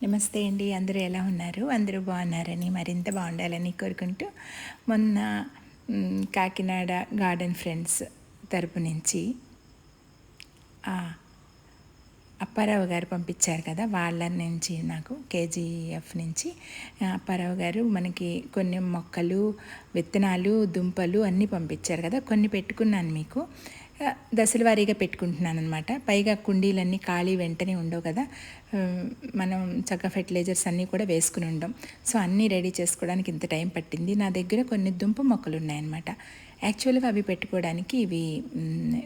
నమస్తే అండి అందరూ ఎలా ఉన్నారు? అందరూ బాగున్నారని మరింత బాగుండాలని కోరుకుంటూ మొన్న కాకినాడ గార్డెన్ ఫ్రెండ్స్ తరపు నుంచి అప్పారావు గారు పంపించారు కదా వాళ్ళ నుంచి నాకు కేజీఎఫ్ నుంచి. అప్పారావు గారు మనకి కొన్ని మొక్కలు విత్తనాలు దుంపలు అన్నీ పంపించారు కదా కొన్ని పెట్టుకున్నాను మీకు. దశల వారీగా పెట్టుకుంటున్నాను అనమాట పైగా కుండీలన్నీ ఖాళీ వెంటనే ఉండవు కదా. మనం చక్కగా ఫెర్టిలైజర్స్ అన్నీ కూడా వేసుకుని ఉండం. సో అన్నీ రెడీ చేసుకోవడానికి ఇంత టైం పట్టింది. నా దగ్గర కొన్ని దుంప మొక్కలు ఉన్నాయన్నమాట. యాక్చువల్గా అవి పెట్టుకోవడానికి ఇవి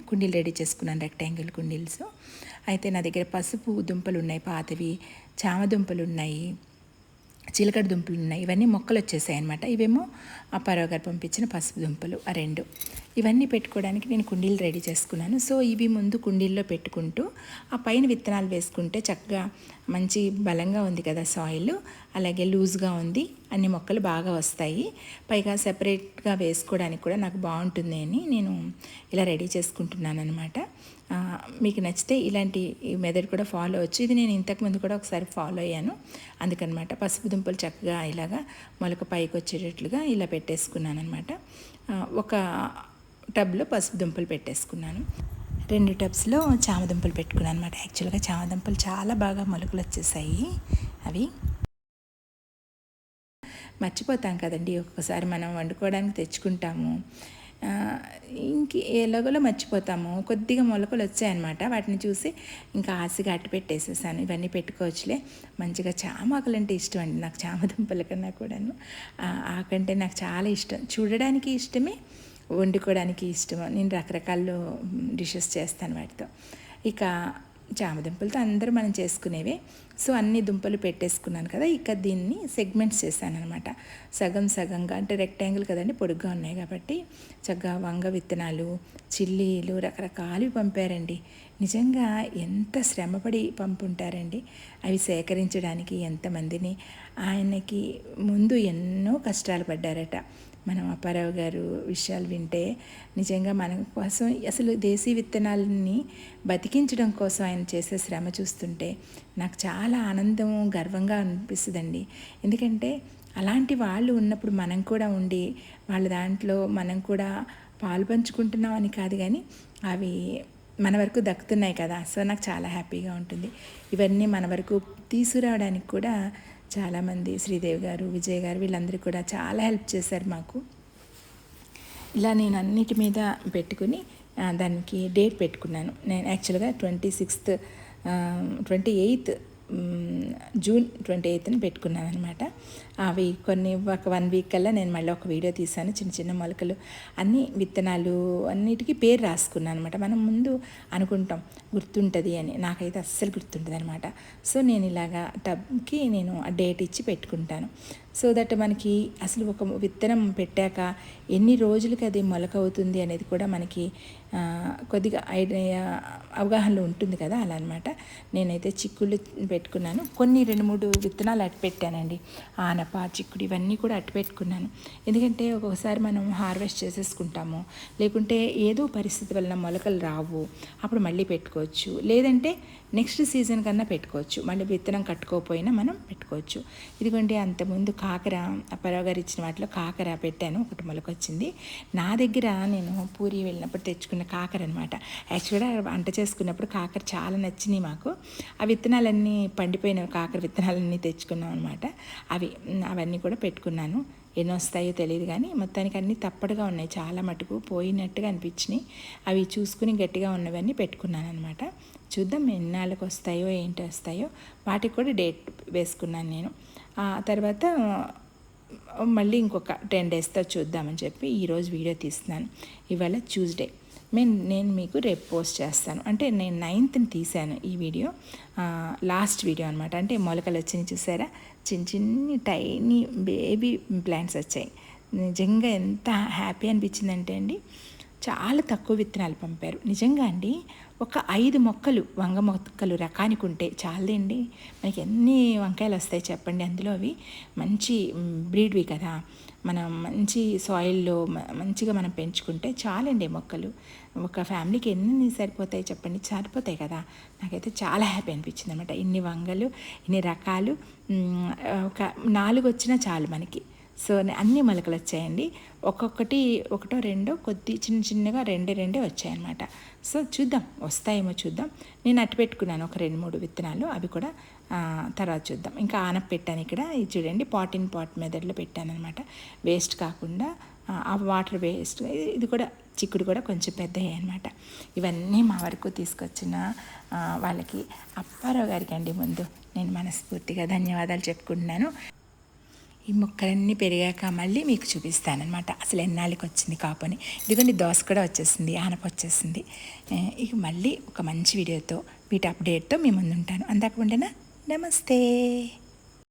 కుండీలు రెడీ చేసుకున్నాను రెక్టాంగిల్ కుండీల్స్ అయితే నా దగ్గర పసుపు దుంపలు ఉన్నాయి పాతవి. చామ దుంపలు ఉన్నాయి. చిలకడ దుంపలు ఉన్నాయి. ఇవన్నీ మొక్కలు వచ్చేసాయి అనమాట ఇవేమో ఆ గారు పంపించిన పసుపు దుంపలు ఆ రెండు. ఇవన్నీ పెట్టుకోవడానికి నేను కుండీలు రెడీ చేసుకున్నాను. సో ఇవి ముందు కుండీల్లో పెట్టుకుంటూ ఆ పైన విత్తనాలు వేసుకుంటే చక్కగా మంచి బలంగా ఉంది కదా సాయిల్ అలాగే లూజ్గా ఉంది. అన్ని మొక్కలు బాగా వస్తాయి. పైగా సెపరేట్గా వేసుకోవడానికి కూడా నాకు బాగుంటుంది అని నేను ఇలా రెడీ చేసుకుంటున్నాను అనమాట మీకు నచ్చితే ఇలాంటి మెథడ్ కూడా ఫాలో అవచ్చు. ఇది నేను ఇంతకుముందు కూడా ఒకసారి ఫాలో అయ్యాను. అందుకనమాట పసుపు దుంపలు చక్కగా ఇలాగా మొలక పైకి వచ్చేటట్లుగా ఇలా పెట్టేసుకున్నాను అనమాట ఒక టబ్లో పసుపు దుంపలు పెట్టేసుకున్నాను. రెండు టబ్స్లో చామదుంపలు పెట్టుకున్నాను అనమాట యాక్చువల్గా చామదుంపలు చాలా బాగా మొలకలు వచ్చేసాయి అవి. మర్చిపోతాం కదండి. ఒక్కొక్కసారి మనం వండుకోవడానికి తెచ్చుకుంటాము. ఇంక ఎలాగోలో మర్చిపోతాము. కొద్దిగా మొలకలు వచ్చాయన్నమాట. వాటిని చూసి ఇంకా ఆశగా అట్టు పెట్టేసేసాను. ఇవన్నీ పెట్టుకోవచ్చులే. మంచిగా చామాకులు అంటే ఇష్టం అండి నాకు చామదుంపల కన్నా కూడాను. ఆకంటే నాకు చాలా ఇష్టం. చూడడానికి ఇష్టమే వండుకోవడానికి ఇష్టం నేను రకరకాల డిషెస్ చేస్తాను వాటితో. ఇక చామదుంపలతో అందరూ మనం చేసుకునేవే. సో అన్ని దుంపలు పెట్టేసుకున్నాను కదా ఇక దీన్ని సెగ్మెంట్స్ చేశాను అనమాట సగం సగంగా అంటే రెక్టాంగిల్ కదండి పొడుగ్గా ఉన్నాయి కాబట్టి చక్కగా వంగ విత్తనాలు చిల్లీలు రకరకాలు పంపారండి. నిజంగా ఎంత శ్రమపడి పంపుంటారండి. అవి సేకరించడానికి ఎంతమందిని ఆయనకి ముందు ఎన్నో కష్టాలు పడ్డారట. మనం అప్పారావు గారు విషయాలు వింటే నిజంగా మన కోసం అసలు దేశీ విత్తనాలని బతికించడం కోసం ఆయన చేసే శ్రమ చూస్తుంటే నాకు చాలా ఆనందం గర్వంగా అనిపిస్తుందండి. ఎందుకంటే అలాంటి వాళ్ళు ఉన్నప్పుడు మనం కూడా ఉండి వాళ్ళ దాంట్లో మనం కూడా పాలు పంచుకుంటున్నాం అని కాదు కానీ అవి మన వరకు దక్కుతున్నాయి కదా. సో నాకు చాలా హ్యాపీగా ఉంటుంది. ఇవన్నీ మన వరకు తీసుకురావడానికి కూడా చాలామంది శ్రీదేవి గారు విజయ్ గారు వీళ్ళందరూ కూడా చాలా హెల్ప్ చేశారు మాకు. ఇలా నేను అన్నిటి మీద పెట్టుకుని దానికి డేట్ పెట్టుకున్నాను. నేను యాక్చువల్గా twenty sixth twenty eighth June twenty ఎయిత్ని పెట్టుకున్నాను అనమాట అవి కొన్ని ఒక వన్ వీక్ కల్లా నేను మళ్ళీ ఒక వీడియో తీశాను. చిన్న చిన్న మొలకలు అన్ని విత్తనాలు అన్నిటికీ పేరు రాసుకున్నాను అనమాట మనం ముందు అనుకుంటాం గుర్తుంటుంది అని. నాకైతే అస్సలు గుర్తుంటుంది అనమాట సో నేను ఇలాగా టబ్కి నేను ఆ డేట్ ఇచ్చి పెట్టుకుంటాను. సో దట్ మనకి అసలు ఒక విత్తనం పెట్టాక ఎన్ని రోజులకి అది మొలక అవుతుంది అనేది కూడా మనకి కొద్దిగా ఐడియా అవగాహనలో ఉంటుంది కదా అలా అనమాట నేనైతే చిక్కుళ్ళు పెట్టుకున్నాను. కొన్ని రెండు మూడు విత్తనాలు అట్టు పెట్టానండి. ఆనప చిక్కుడు ఇవన్నీ కూడా అట్టు పెట్టుకున్నాను. ఎందుకంటే ఒక్కొక్కసారి మనం హార్వెస్ట్ చేసేసుకుంటాము. లేకుంటే ఏదో పరిస్థితి వలన మొలకలు రావు. అప్పుడు మళ్ళీ పెట్టుకోవచ్చు. లేదంటే నెక్స్ట్ సీజన్ కన్నా పెట్టుకోవచ్చు. మళ్ళీ విత్తనం కట్టుకోకపోయినా మనం పెట్టుకోవచ్చు. ఇదిగోండి అంతకుముందు కాకర అప్పారావు గారు ఇచ్చిన వాటిలో కాకర పెట్టాను. ఒకటి మొలకొచ్చింది. నా దగ్గర నేను పూరి వెళ్ళినప్పుడు తెచ్చుకున్న కాకర అనమాట యాక్చువల్గా వంట చేసుకున్నప్పుడు కాకర చాలా నచ్చినాయి మాకు. ఆ విత్తనాలన్నీ పండిపోయిన కాకర విత్తనాలన్నీ తెచ్చుకున్నాం అనమాట అవి అవన్నీ కూడా పెట్టుకున్నాను. ఎన్ని వస్తాయో తెలియదు కానీ మొత్తానికి అన్నీ తప్పడుగా ఉన్నాయి. చాలా మటుకు పోయినట్టుగా అనిపించినాయి. అవి చూసుకుని గట్టిగా ఉన్నవన్నీ పెట్టుకున్నాను అనమాట చూద్దాం ఎన్నాళ్ళకి వస్తాయో ఏంటి వస్తాయో వాటికి కూడా డేట్ వేసుకున్నాను నేను. తర్వాత మళ్ళీ ఇంకొక టెన్ డేస్తో చూద్దామని చెప్పి ఈరోజు వీడియో తీస్తున్నాను. ఇవాళ ట్యూస్డే. నేను నేను మీకు రేపు పోస్ట్ చేస్తాను. అంటే నేను నైన్త్ని తీశాను ఈ వీడియో. లాస్ట్ వీడియో అనమాట అంటే మొలకలు వచ్చినాయి చూసారా? చిన్న చిన్ని టైనీ బేబీ ప్లాంట్స్ వచ్చాయి. నిజంగా ఎంత హ్యాపీ అనిపించిందంటే అండి. చాలా తక్కువ విత్తనాలు పంపారు. నిజంగా అండి ఒక ఐదు మొక్కలు వంగ మొక్కలు రకానికి ఉంటే చాలండి మనకి ఎన్ని వంకాయలు వస్తాయి చెప్పండి అందులో అవి? మంచి బ్రీడ్వి కదా. మనం మంచి సాయిల్లో మంచిగా మనం పెంచుకుంటే చాలండి మొక్కలు. ఒక ఫ్యామిలీకి ఎన్ని సరిపోతాయి చెప్పండి? సరిపోతాయి కదా. నాకైతే చాలా హ్యాపీ అనిపించింది అనమాట ఇన్ని వంగలు ఇన్ని రకాలు ఒక నాలుగు వచ్చినా చాలు మనకి. సో అన్ని మొలకలు వచ్చాయండి. ఒక్కొక్కటి ఒకటో రెండో కొద్ది చిన్న చిన్నగా రెండే రెండే వచ్చాయన్నమాట. సో చూద్దాం వస్తాయేమో చూద్దాం. నేను అట్టు పెట్టుకున్నాను ఒక రెండు మూడు విత్తనాలు అవి కూడా తర్వాత చూద్దాం. ఇంకా ఆనప పెట్టాను ఇక్కడ ఇది చూడండి పాట్ ఇన్ పాట్ మెదడులో పెట్టాను అనమాట వేస్ట్ కాకుండా ఆ, వాటర్ వేస్ట్ ఇది- కూడా చిక్కుడు కూడా కొంచెం పెద్దవి అనమాట ఇవన్నీ మా వరకు తీసుకొచ్చిన వాళ్ళకి అప్పారావు గారికి అండి ముందు. నేను మనస్ఫూర్తిగా ధన్యవాదాలు చెప్పుకుంటున్నాను. ఈ మొక్కలన్నీ పెరిగాక మళ్ళీ మీకు చూపిస్తానమాట అసలు ఎన్నాళ్ళకి వచ్చింది కాపుని. ఇదిగోండి దోశ కూడా వచ్చేసింది ఆనప వచ్చేసింది. ఇక మళ్ళీ ఒక మంచి వీడియోతో వీటి అప్డేట్తో మీ ముందుంటాను. అందాక ఉండేనా నమస్తే.